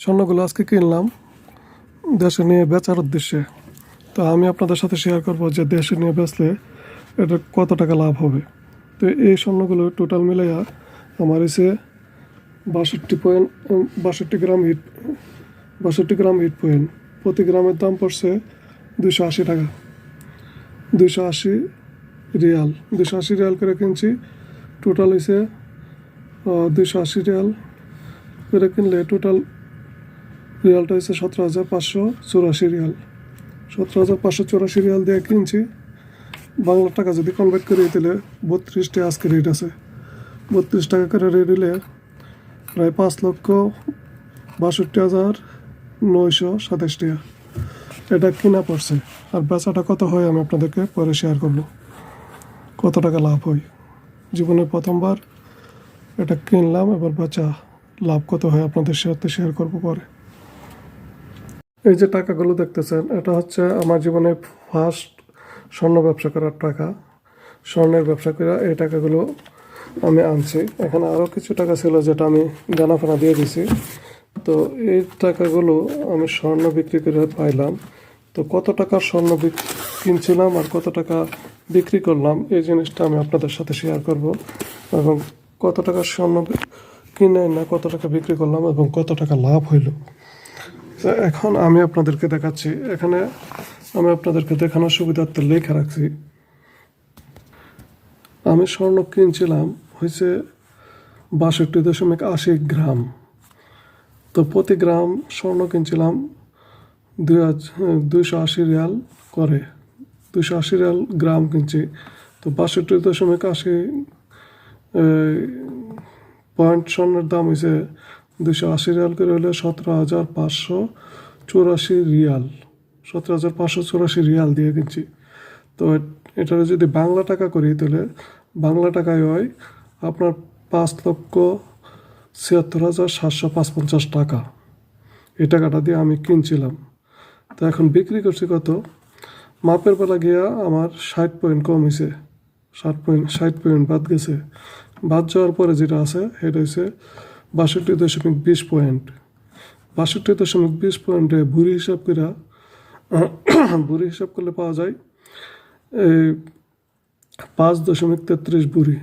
স্বর্ণগুলো আজকে কিনলাম দেশে নিয়ে বেচার উদ্দেশ্যে। তো আমি আপনাদের সাথে শেয়ার করব যে দেশে নিয়ে বেচলে এটা কত টাকা লাভ হবে। তো এই স্বর্ণগুলো টোটাল মিলাইয়া আমার এসে বাষট্টি পয়েন্ট বাষট্টি গ্রাম হিট বাষট্টি গ্রাম হিট পয়েন্ট প্রতি গ্রামের দাম পড়ছে দুশো আশি টাকা। দুশো আশি রিয়াল। দুশো আশি রিয়াল করে কিনছি। টোটাল হয়েছে দুশো আশি রিয়াল করে কিনলে টোটাল রিয়ালটা হচ্ছে সতেরো হাজার পাঁচশো চৌরাশি রিয়াল। সতেরো হাজার পাঁচশো চৌরাশি রিয়াল দিয়ে কিনছি। বাংলা টাকা যদি কনভার্ট করে দিলে বত্রিশটা আজকে রেট আছে। বত্রিশ টাকা করে রেট দিলে প্রায় পাঁচ লক্ষ বাষট্টি হাজার নয়শো সাতাশ টাকা। এটা কিনা পড়ছে। আর বেচাটা কত হয় আমি আপনাদেরকে পরে শেয়ার করব। কত টাকা লাভ হয়? জীবনে প্রথমবার এটা কিনলাম, এবার বেচা লাভ কত হয় আপনাদের সাথে শেয়ার করব পরে। এই যে টাকাগুলো দেখতেছেন, এটা হচ্ছে আমার জীবনে ফার্স্ট স্বর্ণ ব্যবসা করার টাকা। স্বর্ণের ব্যবসা করে এই টাকাগুলো আমি আনছি। এখানে আরও কিছু টাকা ছিল যেটা আমি জানাফানা দিয়ে দিছি। তো এই টাকাগুলো আমি স্বর্ণ বিক্রি করে পাইলাম। তো কত টাকার স্বর্ণ কিনছিলাম আর কত টাকা বিক্রি করলাম, এই জিনিসটা আমি আপনাদের সাথে শেয়ার করব। এবং কত টাকা স্বর্ণ কিনে না কত টাকা বিক্রি করলাম এবং কত টাকা লাভ হইল। এখন আমি আপনাদেরকে দেখাচ্ছি। এখানে আমি আপনাদেরকে দেখানোর সুবিধার্থে লেখা রাখছি। আমি স্বর্ণ কিনছিলাম হয়েছে বাষট্টি দশমিক আশি গ্রাম। তো প্রতি গ্রাম স্বর্ণ কিনছিলাম দুই দুইশো আশি রিয়াল করে। দুইশো আশি রিয়াল গ্রাম কিনছি। তো বাষট্টি দশমিক আশি পয়েন্ট স্বর্ণের দাম হয়েছে দুশো আশি রিয়াল করে হলে সতেরো হাজার পাঁচশো চুরাশি রিয়াল। সতেরো হাজার পাঁচশো চুরাশি রিয়াল দিয়ে কিনছি। তো এটা যদি বাংলা টাকা করি তাহলে বাংলা টাকায় হয় আপনার পাঁচ লক্ষ ছিয়াত্তর হাজার সাতশো পাঁচপঞ্চাশ টাকা। এই টাকাটা দিয়ে আমি কিনছিলাম। তো এখন বিক্রি করছি কত? মাপের বেলা গিয়া আমার ষাট পয়েন্ট কম হয়েছে ষাট পয়েন্ট ষাট পয়েন্ট বাদ গেছে। বাদ যাওয়ার পরে যেটা আছে, সেটা হচ্ছে বাষট্টি দশমিক বিশ পয়েন্ট। বাষট্টি দশমিক বিশ পয়েন্টে ভুরি হিসাব করে, ভুরি হিসাব করলে পাওয়া যায় পাঁচ দশমিক তেত্রিশ বুড়ি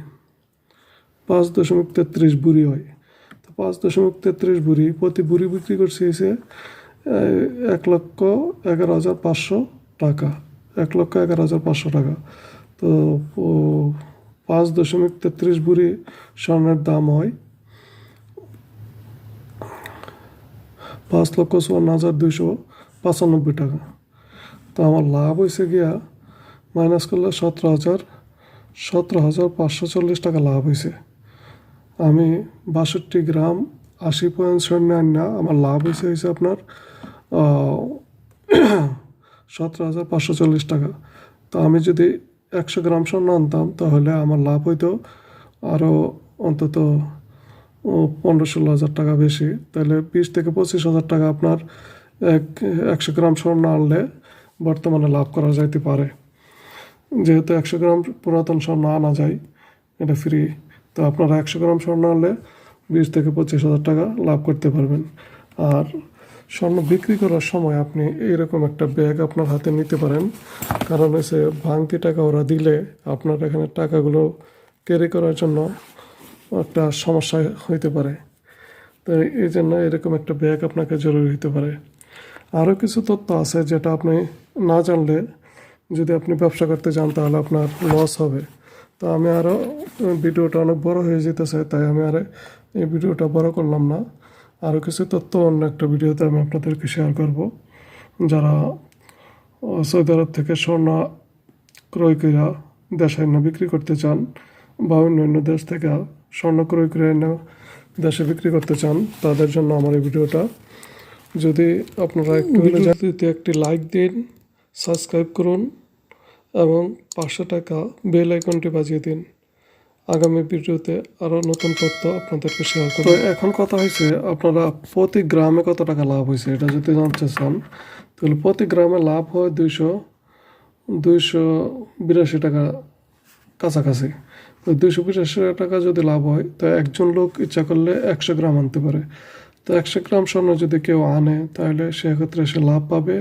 পাঁচ দশমিক তেত্রিশ বুড়ি হয়। তো পাঁচ দশমিক তেত্রিশ বুড়ি প্রতি বুড়ি বিক্রি করছে এসে এক লক্ষ এগারো হাজার পাঁচশো টাকা। এক লক্ষ এগারো হাজার পাঁচশো টাকা। তো পাঁচ দশমিক তেত্রিশ বুড়ি স্বর্ণের দাম হয়। পাঁচ লক্ষ চুয়ান্ন হাজার দুইশো পঁচানব্বই টাকা। তো আমার লাভ হয়েছে গিয়া মাইনাস করলে সতেরো হাজার সতেরো হাজার পাঁচশো চল্লিশ টাকা লাভ হয়েছে আমি বাষট্টি গ্রাম আশি পয়েন্ট শূন্য না, আমার লাভ হয়েছে হয়েছে আপনার সতেরো হাজার পাঁচশো চল্লিশ টাকা। তো আমি যদি একশো গ্রাম স্বর্ণ আনতাম, তাহলে আমার লাভ হইতো আরও অন্তত পনেরো ষোলো হাজার টাকা বেশি, তাহলে বিশ থেকে পঁচিশ হাজার টাকা আপনার এক, একশো গ্রাম স্বর্ণ আনলে বর্তমানে লাভ করা যাইতে পারে। যেহেতু একশো গ্রাম পুরাতন স্বর্ণ আনা যায়, এটা ফ্রি তো আপনারা একশো গ্রাম স্বর্ণ আনলে বিশ থেকে পঁচিশ হাজার টাকা লাভ করতে পারবেন। আর স্বর্ণ বিক্রি করার সময় আপনি এরকম একটা ব্যাগ আপনার হাতে নিতে পারেন, কারণ হচ্ছে ভাঙতি টাকা ওরা দিলে আপনার এখানে টাকাগুলো ক্যারি করার জন্য একটা সমস্যা হইতে পারে। তো এই জন্য এরকম একটা ব্যাগ আপনাকে জরুরি হতে পারে। আরও কিছু তথ্য আছে যেটা আপনি না জানলে যদি আপনি ব্যবসা করতে চান তাহলে আপনার লস হবে। তো আমি আরও ভিডিওটা অনেক বড় হয়ে যেতেছে, তাই আমি আর এই ভিডিওটা বড় করলাম না। আরও কিছু তথ্য অন্য একটা ভিডিওতে আমি আপনাদেরকে শেয়ার করব। যারা সৌদি আরব থেকে স্বর্ণ ক্রয় করে দেশে বিক্রি করতে চান বা অন্য অন্য দেশ থেকে স্বর্ণ ক্রয় করে এনে দেশে বিক্রি করতে চান তাদের জন্য আমার এই ভিডিওটা। যদি আপনারা একটু ভিডিওতে একটি লাইক দিন সাবস্ক্রাইব করুন এবং পাঁচশো টাকা বেল আইকনটি বাজিয়ে দিন। আগামী ভিডিওতে আরও নতুন তথ্য আপনাদেরকে শেয়ার করব। এখন কথা হয়েছে আপনারা প্রতি গ্রামে কত টাকা লাভ হয়েছে? এটা যদি জানতে চান তাহলে প্রতি গ্রামে লাভ হয় দুইশো দুইশো বিরাশি টাকা কাছাকাছি। তো দুইশো পঁচাশি টাকা যদি লাভ হয়, তো একজন লোক ইচ্ছা করলে একশো গ্রাম আনতে পারে। তো একশো গ্রাম স্বর্ণ যদি কেউ আনে, তাহলে সেক্ষেত্রে সে লাভ পাবে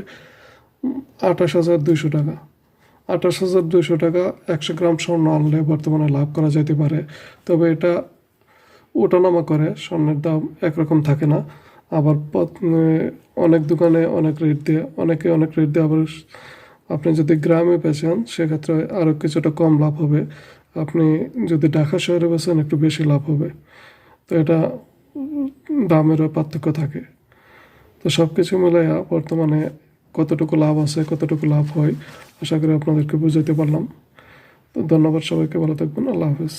আঠাশ হাজার দুইশো টাকা। আঠাশ হাজার দুইশো টাকা একশো গ্রাম স্বর্ণ আনলে বর্তমানে লাভ করা যেতে পারে। তবে এটা ওঠানামা করে, স্বর্ণের দাম একরকম থাকে না। আবার অনেক দোকানে অনেক রেট দিয়ে, অনেকে অনেক রেট দিয়ে আবার আপনি যদি গ্রামে পেছেন সেক্ষেত্রে আরও কিছুটা কম লাভ হবে। আপনি যদি ঢাকা শহরে বসেন, একটু বেশি লাভ হবে। তো এটা দামেরও পার্থক্য থাকে। তো সব কিছু মিলাইয়া বর্তমানে কতটুকু লাভ আছে, কতটুকু লাভ হয়, আশা করি আপনাদেরকে বুঝাইতে পারলাম। তো ধন্যবাদ সবাইকে, ভালো থাকবেন, আল্লাহ হাফিজ।